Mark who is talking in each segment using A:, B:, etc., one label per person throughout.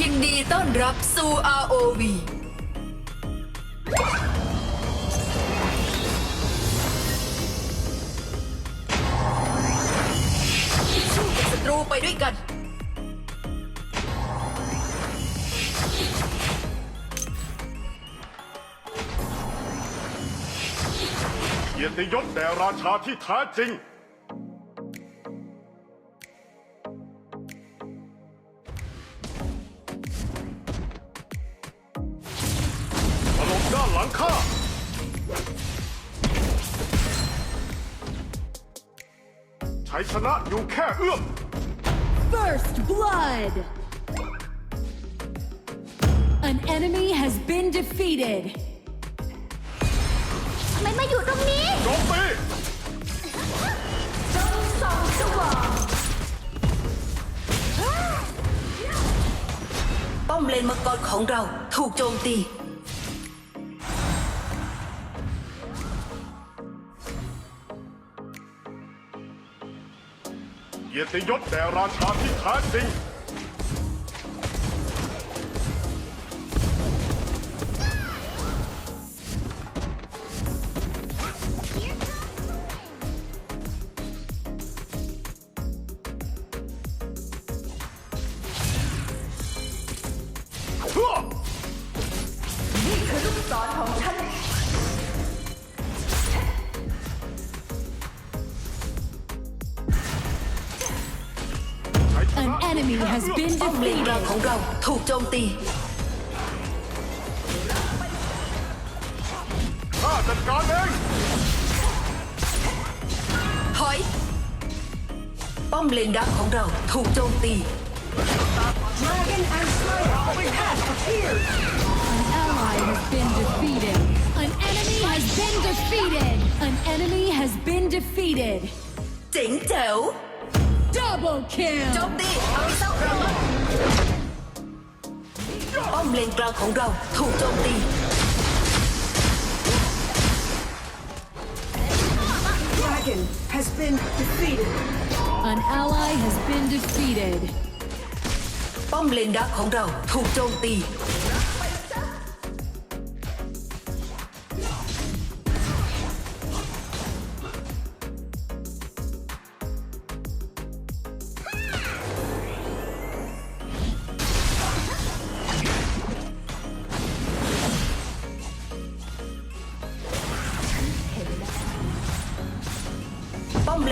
A: ยินดีต้อนรับสู่ ROV สู้กับศัตรูไปด้วยกัน
B: เกียรติยศแด่ราชาที่แท้จริง ชัยชนะอยู่แค่เอื้อม
C: First blood! An enemy has been defeated.
D: ทำไมมาอยู่ตรงนี้
B: โจมตี
D: จงส่องสว่าง
A: ป้อมเลนมังกรของเราถูกโจมตี
B: เกียรติยศแด่ราชาที่แท้จริง
A: ป้อมเลนกลาง
C: defeated.
A: ของเราถูกโจมตี
B: ข้าจัดการเอง
A: ถอย ป้อมเลนดักของเราถูกโจมตี
C: An ally has been defeated. An enemy has been defeated. An enemy has been defeated.
A: เจ๋งแจ๋ว
C: Double
A: โจ
C: kill.
A: มตีเอาไปเศร้าเราป้อมเลนกลางของเราถูกโจมตี
E: dragon has been defeated.
C: An ally has been defeated.
A: ป้อมเลนดักของเราถูกโจมตี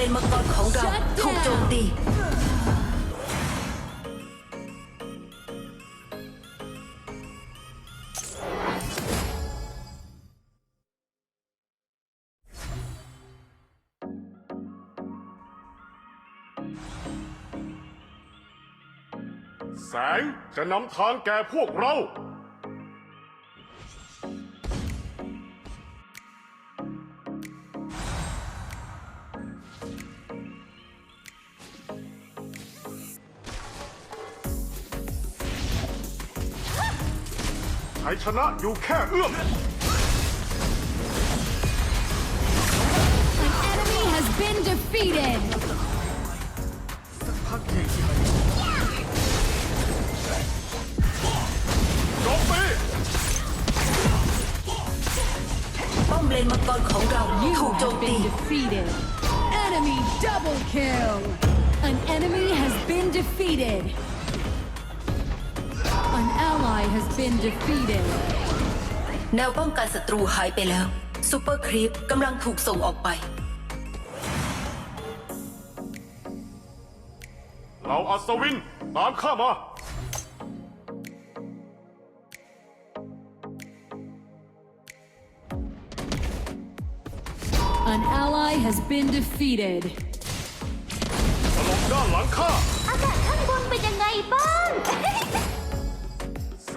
A: นมังกรของเรา
C: Shut down
A: ถูกโจมตี
B: แสงจะนำทางแก่พวกเรา ชัยชนะอยู่แค่เอื้อม
C: An enemy has been defeated.
B: โจมตี
A: ป้อมเลนมังกรของเรา
C: You
A: ถูกโจม
C: have
A: ตี
C: been defeated. Enemy double kill. An enemy has been defeated. An ally has been defeated.
A: แนวป้องกันศัตรูหายไปแล้วซูเปอร์ครีปกำลังถูกส่งออกไป
B: เราอัศวิน ตามข้ามา
C: An ally has been defeated.
B: ถล่มด้านหลังข้า
D: อากาศข้างบนเป็นยังไงบ้าง
B: แ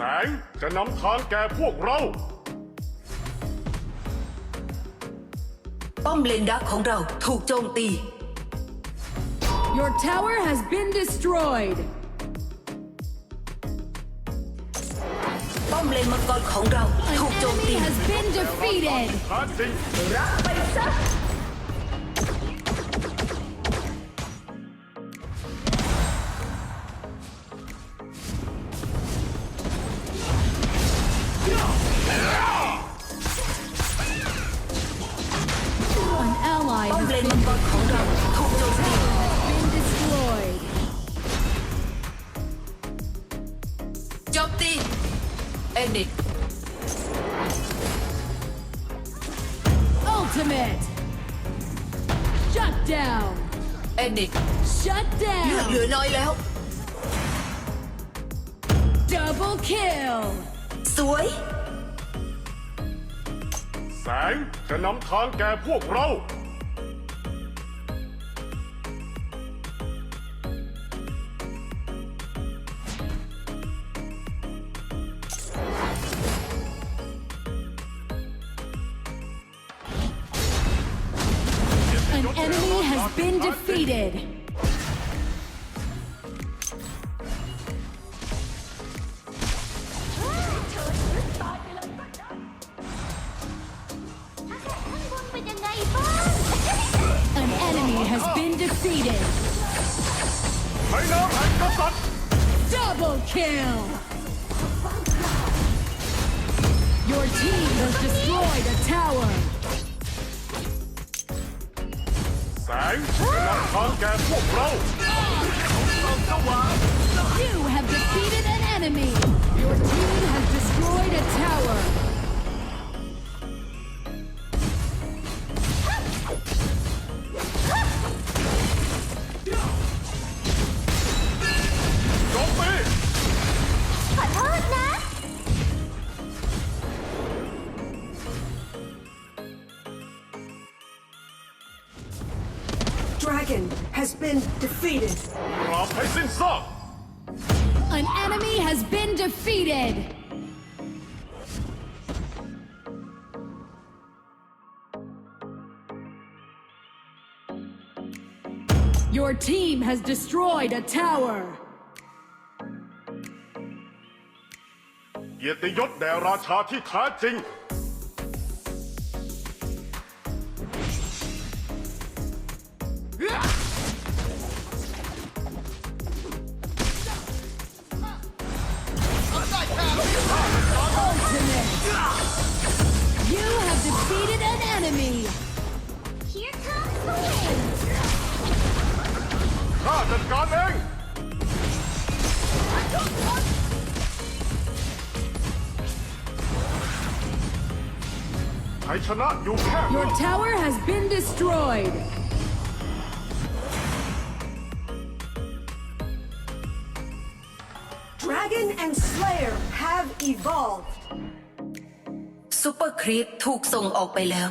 B: สงจะนำทางแก่พวกเรา
A: ป้อมเลนดักของเราถูกโจมตี
C: Your tower has been destroyed.
A: ป้อมเลนมังกรของเรา
C: An
A: ถูกโจมตี
C: enemy has been defeated.
B: แท้จริง
D: ไปซะ
C: Bom lên con
A: khổng lồ thuộc châu
C: phi.
A: Chọc ti. Ended. Ultimate. Shut down. Ended. Shut
C: down.
A: Lực lửa nói แล้ว
C: Double kill.
A: Suối.
B: แสงจะนำทางแก่พวกเรา
C: has been defeated. An enemy has been defeated. Double kill! Your team has destroyed a tower!
B: งจะนำทางแก่พวกเรา
C: You have defeated an enemy. Your team has destroyed a tower.
E: been defeated.
B: ปราบให้สิ้นซาก
C: An enemy has been defeated. Your team has destroyed a tower.
B: เกียรติยศแด่ราชาที่แท้จริง การเอง ชัยชนะอยู่แค่
C: Your tower has been destroyed.
E: Dragon and Slayer have evolved.
A: ซูเปอร์ครีปถูกส่งออกไปแล้ว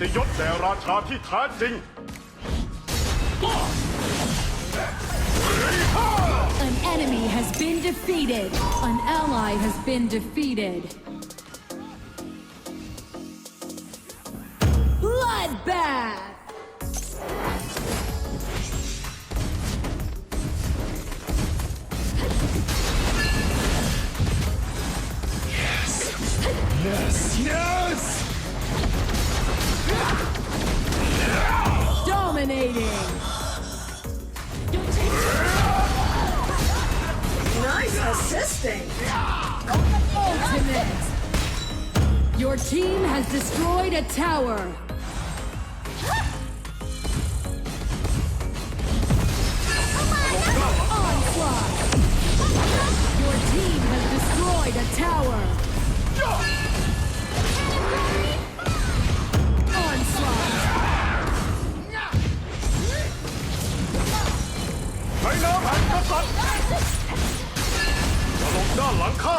B: ติยศแด่ราชาที่แท้จริง
C: An enemy has been defeated. An ally has been defeated. Bloodbath. Dominating.
E: Nice assisting.
C: Ultimate. Your team has destroyed a tower. Onslaught. Your team has destroyed a tower.
B: น้ำแห่งกษัตริย์จะลงด้านหลังข้า